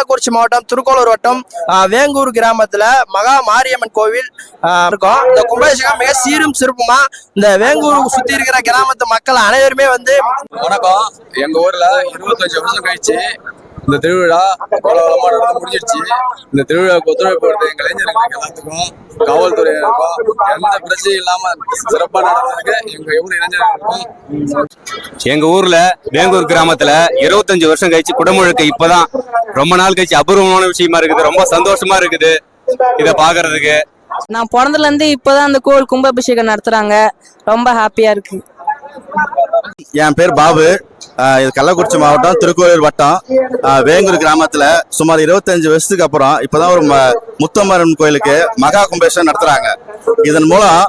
கள்ளக்குறிச்சி மாவட்டம் திருக்கோளூர் வட்டம் வேங்கூர் கிராமத்துல மகா மாரியம்மன் கோவில் இருக்கும். இந்த கும்பாபிஷேகம் மிக சீரும் சிறப்புமா? இந்த வேங்கூர் சுத்தி இருக்கிற கிராமத்து மக்கள் அனைவருமே வந்து வணக்கம். எங்க ஊர்ல இருபத்தஞ்சு வருஷம் கழிச்சு இந்த திருவிழா கோலாகலமா நடந்து முடிஞ்சிடுச்சு இந்த திருவிழாவுக்கு ஒத்துழைப்பு கொடுத்த எங்க இளைஞர்களுக்கு எல்லாத்துக்கும் காவல்துறையினருக்கும் எந்த பிரச்சனையும் இல்லாம சிறப்பா நடந்ததுக்கு எங்க ஊர் இளைஞர்களுக்கும் எங்க ஊர்ல வேங்கூர் கிராமத்துல இருபத்தஞ்சு வருஷம் கழிச்சு குடமுழுக்கு இப்பதான் ரொம்ப நாள் கழிச்சு அபூர்வமான விஷயமா இருக்குது. ரொம்ப சந்தோஷமா இருக்குது இத பாக்குறதுக்கு நான் பிறந்ததுல இருந்து இப்பதான் அந்த கோவில் கும்பாபிஷேகம் நடத்துறாங்க. ரொம்ப ஹாப்பியா இருக்கு. என் பேர் பாபு. இது கள்ளக்குறிச்சி மாவட்டம் திருக்கோயிலூர் வட்டம். வேங்கூர் கிராமத்துல சுமார் 25 வருஷத்துக்கு அப்புறம் இப்பதான் ஒரு ம- முத்தம்மரன் கோயிலுக்கு மகா கும்பேஷன் நடத்துறாங்க. இதன் மூலம்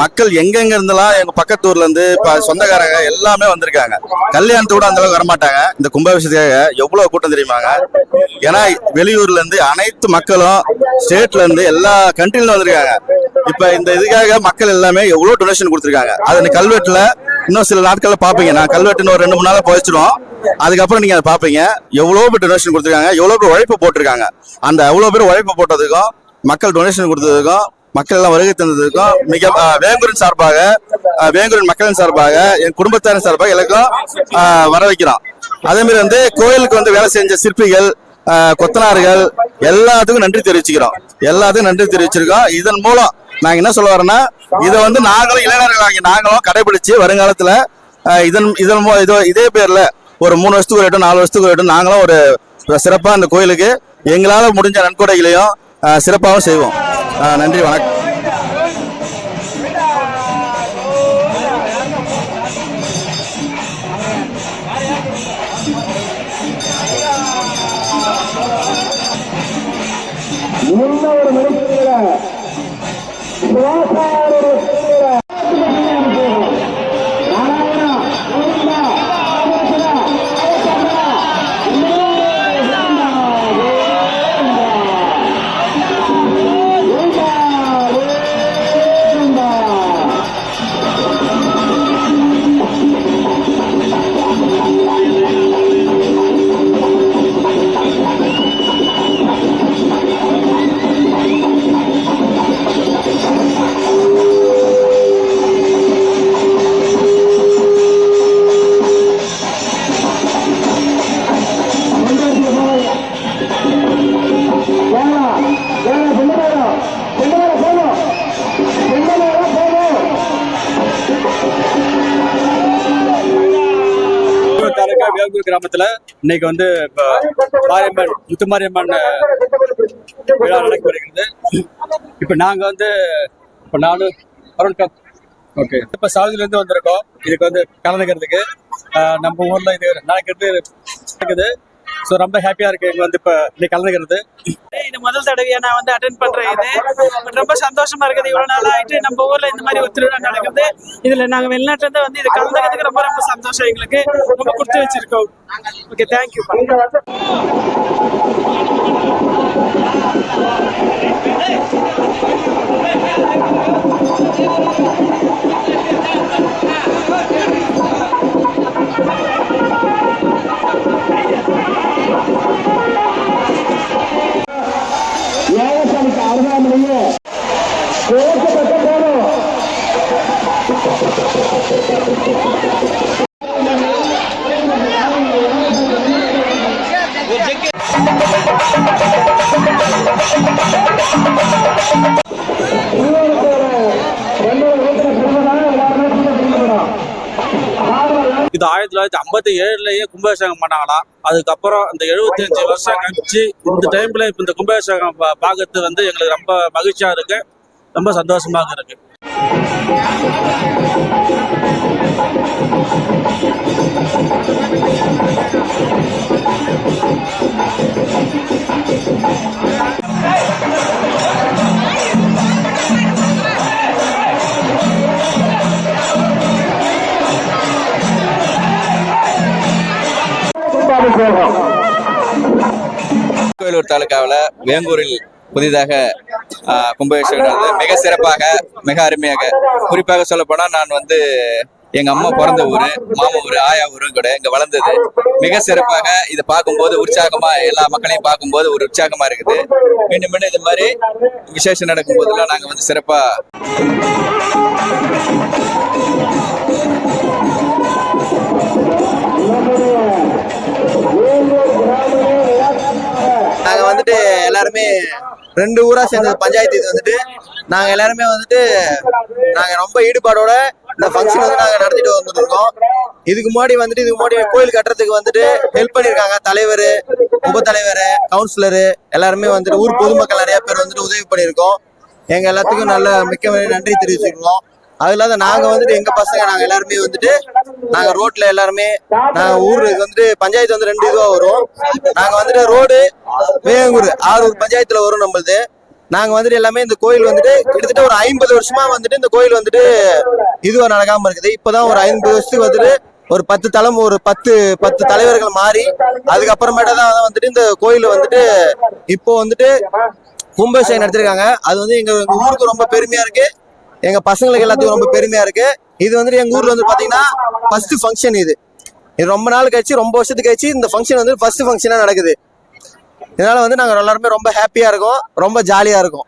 மக்கள் எங்கெங்க இருந்தெல்லாம் எங்க பக்கத்தூர்ல இருந்து இப்ப சொந்தக்காரங்க எல்லாமே வந்திருக்காங்க. கல்யாணத்து கூட அந்த அளவுக்கு வரமாட்டாங்க. இந்த கும்பாபிஷேகத்துக்காக எவ்வளவு கூட்டம் தெரியுமாங்க ஏன்னா வெளியூர்ல இருந்து அனைத்து மக்களும் ஸ்டேட்ல இருந்து எல்லா கண்ட்ரில வந்திருக்காங்க. இப்ப இந்த இதுக்காக மக்கள் எல்லாமே எவ்வளவு டொனேஷன் கொடுத்துருக்காங்க. அது அந்த கல்வெட்டுல இன்னும் சில நாட்கள்ல பாப்பீங்க. நான் கல்வெட்டுன்னு ஒரு ரெண்டு மூணு நாள்ல போயிச்சிடும் அதுக்கப்புறம் நீங்க அதை பாப்பீங்க. எவ்வளவு பேர் டொனேஷன் கொடுத்துருக்காங்க. எவ்வளவு பேர் உழைப்பு போட்டிருக்காங்க. அந்த எவ்வளவு பேர் உழைப்பு போட்டதுக்கும் மக்கள் டொனேஷன் கொடுத்ததுக்கும் மக்கள் எல்லாம் வருகை தந்ததுக்கும் மிக ஆஹ், வேங்கூரின் சார்பாக ஆஹ், வேங்கூரின் மக்களின் சார்பாக என் குடும்பத்தாரின் சார்பாக எல்லாருக்கும் வர வைக்கிறோம் அதே மாதிரி வந்து கோயிலுக்கு வந்து வேலை செஞ்ச சிற்பிகள் கொத்தனார்கள் எல்லாத்துக்கும் நன்றி தெரிவிச்சுக்கிறோம். எல்லாத்துக்கும் நன்றி தெரிவிச்சிருக்கோம். இதன் மூலம் நாங்க என்ன சொல்ல வரோம்னா இதை வந்து நாங்களும் இளைஞர்களாகி நாங்களும் கடைபிடிச்சு வருங்காலத்துல இதன் இதன் மூலம் இதோ இதே பேர்ல ஒரு மூணு வருஷத்துக்கு ஒரு இடம் நாலு வருஷத்துக்கு ஒரு இடம் நாங்களும் ஒரு சிறப்பாக அந்த கோயிலுக்கு எங்களால் முடிஞ்ச நன்கொடைகளையும் சிறப்பாகவும் செய்வோம். நன்றி வணக்கம். கிராமத்துல இன்னைக்கு வந்து மாரியம்மன் முத்துமாரியம்மன் விழா நடக்க வருகிறது. இப்ப நாங்க வந்து இப்ப நானு அருண் கப் ஓகே இப்ப சாவதில இருந்து வந்திருக்கோம். இதுக்கு வந்து கலந்துக்கிறதுக்கு நம்ம ஊர்ல இது நடக்கிறது நடக்குது. ஸோ ரொம்ப ஹாப்பியா இருக்கு. இங்க வந்து இப்ப இன்னைக்கு கலந்துக்கிறது. இது முதல் தடவையா நான் வந்து அட்டென்ட் பண்றேன் இது. ரொம்ப சந்தோஷமா இருக்குது. இவ்வளவு நாள் ஆயிட்டு நம்ம ஊர்ல இந்த மாதிரி ஒரு திருவிழா நடக்குது. இதுல நாங்க வெளிநாட்டுல இருந்து வந்து இது கலந்துக்கிறதுக்கு ரொம்ப ரொம்ப சந்தோஷம் எங்களுக்கு. ரொம்ப கொடுத்து வச்சிருக்கோம். ஓகே தேங்க்யூ இது ஆயிரத்தி தொள்ளாயிரத்தி ஐம்பத்தி ஏழுலயே கும்பாபிஷேகம் பண்ணாங்களா அதுக்கப்புறம் இந்த 75 வருஷம் கழிச்சு இந்த டைம்ல இப்ப இந்த கும்பாபிஷேகம் பாக்குறது வந்து எங்களுக்கு ரொம்ப மகிழ்ச்சியா இருக்கு. ரொம்ப சந்தோஷமாக இருக்கு. கோயிலூர் தாலுகாவில் வேங்கூரில் புதிதாக கும்பகேஸ்வரர் மிக சிறப்பாக மிக அருமையாக. குறிப்பாக சொல்லப்போனால் நான் வந்து எங்க அம்மா பிறந்த ஊரு மாமா ஊரு ஆயா ஊரும் கூட இங்க வளர்ந்தது. மிக சிறப்பாக இதை பார்க்கும்போது உற்சாகமா எல்லா மக்களையும் பார்க்கும்போது ஒரு உற்சாகமா இருக்குது. மீண்டும் மீண்டும் இது மாதிரி விசேஷம் நடக்கும் போதெல்லாம் நாங்க வந்து சிறப்பா நாங்க வந்துட்டு எல்லாருமே ரெண்டு ஊரா சேர்ந்த பஞ்சாயத்து இது வந்துட்டு நாங்க எல்லாருமே வந்துட்டு நாங்க ரொம்ப ஈடுபாடோட இந்த ஃபங்க்ஷன் வந்து நாங்க நடத்திட்டு வந்துட்டு இருக்கோம் இதுக்கு முன்னாடி வந்துட்டு இதுக்கு முன்னாடி கோயில் கட்டுறதுக்கு வந்துட்டு ஹெல்ப் பண்ணியிருக்காங்க. தலைவர் உப தலைவர் கவுன்சிலரு எல்லாருமே வந்துட்டு ஊர் பொதுமக்கள் நிறைய பேர் வந்துட்டு உதவி பண்ணியிருக்கோம். எங்க எல்லாத்துக்கும் நல்ல மிக்க நன்றி தெரிவிச்சுக்கிறோம் அது இல்லாத நாங்க வந்துட்டு எங்க பசங்க நாங்க எல்லாருமே வந்துட்டு நாங்க ரோட்ல எல்லாருமே நாங்க ஊருக்கு வந்துட்டு பஞ்சாயத்து வந்து ரெண்டு இதுவா வரும். நாங்க வந்துட்டு ரோடு வேங்கூர் ஆரூர் பஞ்சாயத்துல வரும் நம்மளுது. நாங்க வந்துட்டு எல்லாமே இந்த கோயில் வந்துட்டு கிட்டத்தட்ட ஒரு ஐம்பது வருஷமா வந்துட்டு இந்த கோயில் வந்துட்டு இதுவா நடக்காம இருக்குது. இப்பதான் ஒரு ஐம்பது வருஷத்துக்கு வந்துட்டு ஒரு பத்து தலம் ஒரு பத்து பத்து தலைவர்கள் மாறி அதுக்கப்புறமேட்டா தான் வந்துட்டு இந்த கோயில் வந்துட்டு இப்போ வந்துட்டு கும்பாபிஷேகம் நடத்திருக்காங்க. அது வந்து எங்க எங்க ஊருக்கு ரொம்ப பெருமையா இருக்கு. எங்க பசங்களுக்கு எல்லாத்துக்கும் ரொம்ப பெருமையா இருக்கு. இது வந்துட்டு எங்க ஊர்ல வந்து பாத்தீங்கன்னா ஃபர்ஸ்ட் ஃபங்க்ஷன் இது. இது ரொம்ப நாள் கழிச்சு ரொம்ப வருஷத்துக்கு கழிச்சு இந்த ஃபங்க்ஷன் வந்து ஃபர்ஸ்ட் ஃபங்க்ஷனா நடக்குது. இதனால வந்து நாங்க எல்லாருமே ரொம்ப ஹாப்பியா இருக்கோம். ரொம்ப ஜாலியா இருக்கும்.